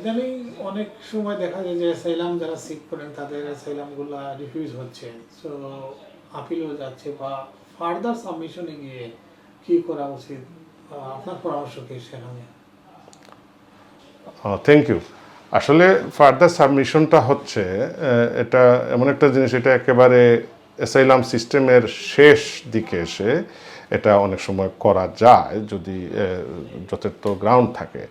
ইদানিং অনেক সময় দেখা যায় যে অ্যাসাইলাম যারা সিক করেন, তাদের অ্যাসাইলামগুলো রিফিউজ হচ্ছে। সো আপিলও যাচ্ছে বা ফার্দার সাবমিশনে গিয়ে কি করা উচিত? আপনার পরামর্শ কি সেখানে? থ্যাংক ইউ আসলে ফার্দার সাবমিশনটা হচ্ছে এটা এমন একটা জিনিস, এটা একেবারে অ্যাসাইলাম সিস্টেমের শেষ দিকে এসে এটা অনেক সময় করা যায় যদি যথেষ্ট গ্রাউন্ড থাকে।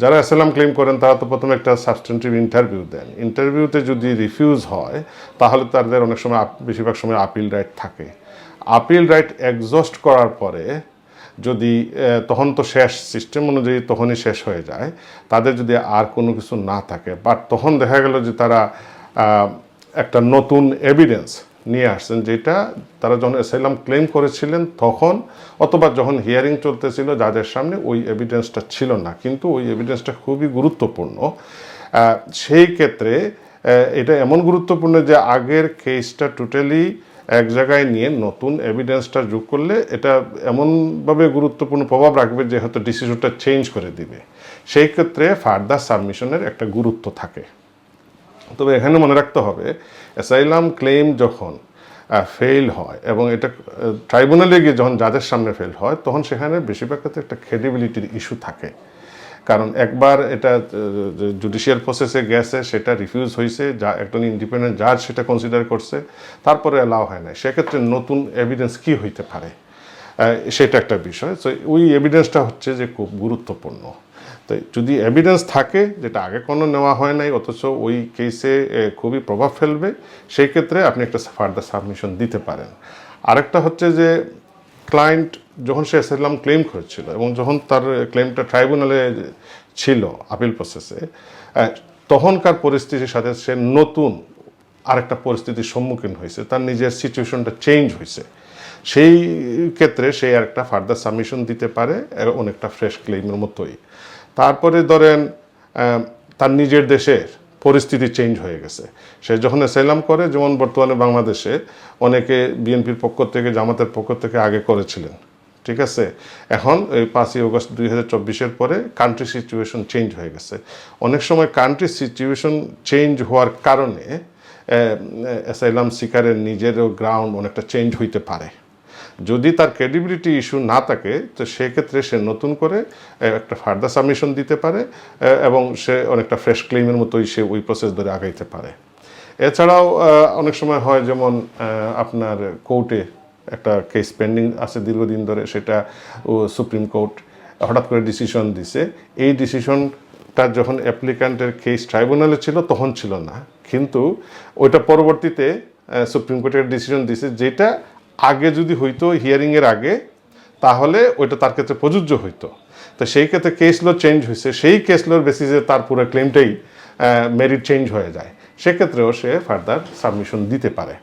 যারা অ্যাসাইলাম ক্লেম করেন, তারা তো প্রথমে একটা সাবস্টেন্টিভ ইন্টারভিউ দেন। ইন্টারভিউতে যদি রিফিউজ হয়, তাহলে তাদের অনেক সময় বেশিরভাগ সময় আপিল রাইট থাকে। আপিল রাইট একজস্ট করার পরে যদি তখন তো শেষ সিস্টেম অনুযায়ী তখনই শেষ হয়ে যায়। তাদের যদি আর কোনো কিছু না থাকে বাট তখন দেখা গেল যে তারা একটা নতুন এভিডেন্স নিয়ে আসছেন, যেটা তারা যখন অ্যাসাইলাম ক্লেম করেছিলেন তখন, অথবা যখন হিয়ারিং চলতেছিল যাদের সামনে, ওই এভিডেন্সটা ছিল না। কিন্তু ওই এভিডেন্সটা খুবই গুরুত্বপূর্ণ। সেই ক্ষেত্রে এটা এমন গুরুত্বপূর্ণ যে আগের কেসটা টোটালি এক জায়গায় নিয়ে নতুন এভিডেন্সটা যোগ করলে এটা এমনভাবে গুরুত্বপূর্ণ প্রভাব রাখবে যে হয়তো ডিসিশনটা চেঞ্জ করে দিবে। সেই ক্ষেত্রে ফার্দার সাবমিশনের একটা গুরুত্ব থাকে। তবে এখানে মনে রাখতে হবে, অ্যাসাইলাম ক্লেম যখন ফেল হয় এবং এটা ট্রাইব্যুনালে গিয়ে যখন যাদের সামনে ফেল হয়, তখন সেখানে বেশিরভাগ ক্ষেত্রে একটা ক্রেডিবিলিটির ইস্যু থাকে। কারণ একবার এটা জুডিশিয়াল প্রসেসে গেছে, সেটা রিফিউজ হয়েছে যা একজন ইন্ডিপেন্ডেন্ট জাজ সেটা কনসিডার করছে, তারপরে অ্যালাউ হয় না সেক্ষেত্রে নতুন এভিডেন্স কি হইতে পারে? সেটা একটা বিষয়। তো ওই এভিডেন্সটা হচ্ছে যে খুব গুরুত্বপূর্ণ। তো যদি এভিডেন্স থাকে যেটা আগে কোনো নেওয়া হয় নাই, অথচ ওই কেসে খুবই প্রভাব ফেলবে, সেই ক্ষেত্রে আপনি একটা ফার্দার সাবমিশন দিতে পারেন। আরেকটা হচ্ছে যে ক্লায়েন্ট যখন সে অ্যাসাইলাম ক্লেম করেছিল এবং যখন তার ক্লেমটা ট্রাইব্যুনালে ছিল আপিল প্রসেসে তখনকার পরিস্থিতির সাথে সে নতুন আরেকটা পরিস্থিতির সম্মুখীন হয়েছে, তার নিজের সিচুয়েশনটা চেঞ্জ হয়েছে। সেই ক্ষেত্রে সে আরেকটা ফার্দার সাবমিশন দিতে পারে অনেকটা ফ্রেশ ক্লেমের মতোই। তারপরে ধরেন তার নিজের দেশের পরিস্থিতি চেঞ্জ হয়ে গেছে। সে যখন এসাইলাম করে, যেমন বর্তমানে বাংলাদেশে অনেকে বিএনপির পক্ষ থেকে, জামাতের পক্ষ থেকে আগে করেছিলেন। ঠিক আছে? এখন এই পাঁচই আগস্ট দুই হাজার চব্বিশের পরে কান্ট্রি সিচুয়েশন চেঞ্জ হয়ে গেছে। অনেক সময় কান্ট্রি সিচুয়েশন চেঞ্জ হওয়ার কারণে অ্যাসাইলাম শিকারের নিজেরও গ্রাউন্ড অনেকটা চেঞ্জ হইতে পারে। যদি তার ক্রেডিবিলিটি ইস্যু না থাকে, তো সেক্ষেত্রে সে নতুন করে একটা ফার্দার সাবমিশন দিতে পারে এবং সে অনেকটা ফ্রেশ ক্লেমের মতোই সে ওই প্রসেস ধরে আগাইতে পারে। এছাড়াও অনেক সময় হয় যেমন আপনার কোর্টে একটা কেস পেন্ডিং আছে দীর্ঘদিন ধরে, সেটা সুপ্রিম কোর্ট হঠাৎ করে ডিসিশন দিছে। এই ডিসিশনটা যখন অ্যাপ্লিক্যান্টের কেস ট্রাইব্যুনালে ছিল, তখন ছিল না। কিন্তু ওইটা পরবর্তীতে সুপ্রিম কোর্টের ডিসিশন দিছে, যেটা আগে যদি হইতো হিয়ারিংয়ের আগে, তাহলে ওইটা তার ক্ষেত্রে প্রযোজ্য হইতো। তো সেই ক্ষেত্রে কেস ল চেঞ্জ হয়েছে সেই কেস লোর বেসিসে তার পুরো ক্লেমটাই মেরিট চেঞ্জ হয়ে যায়। সেক্ষেত্রেও সে ফার্দার সাবমিশন দিতে পারে।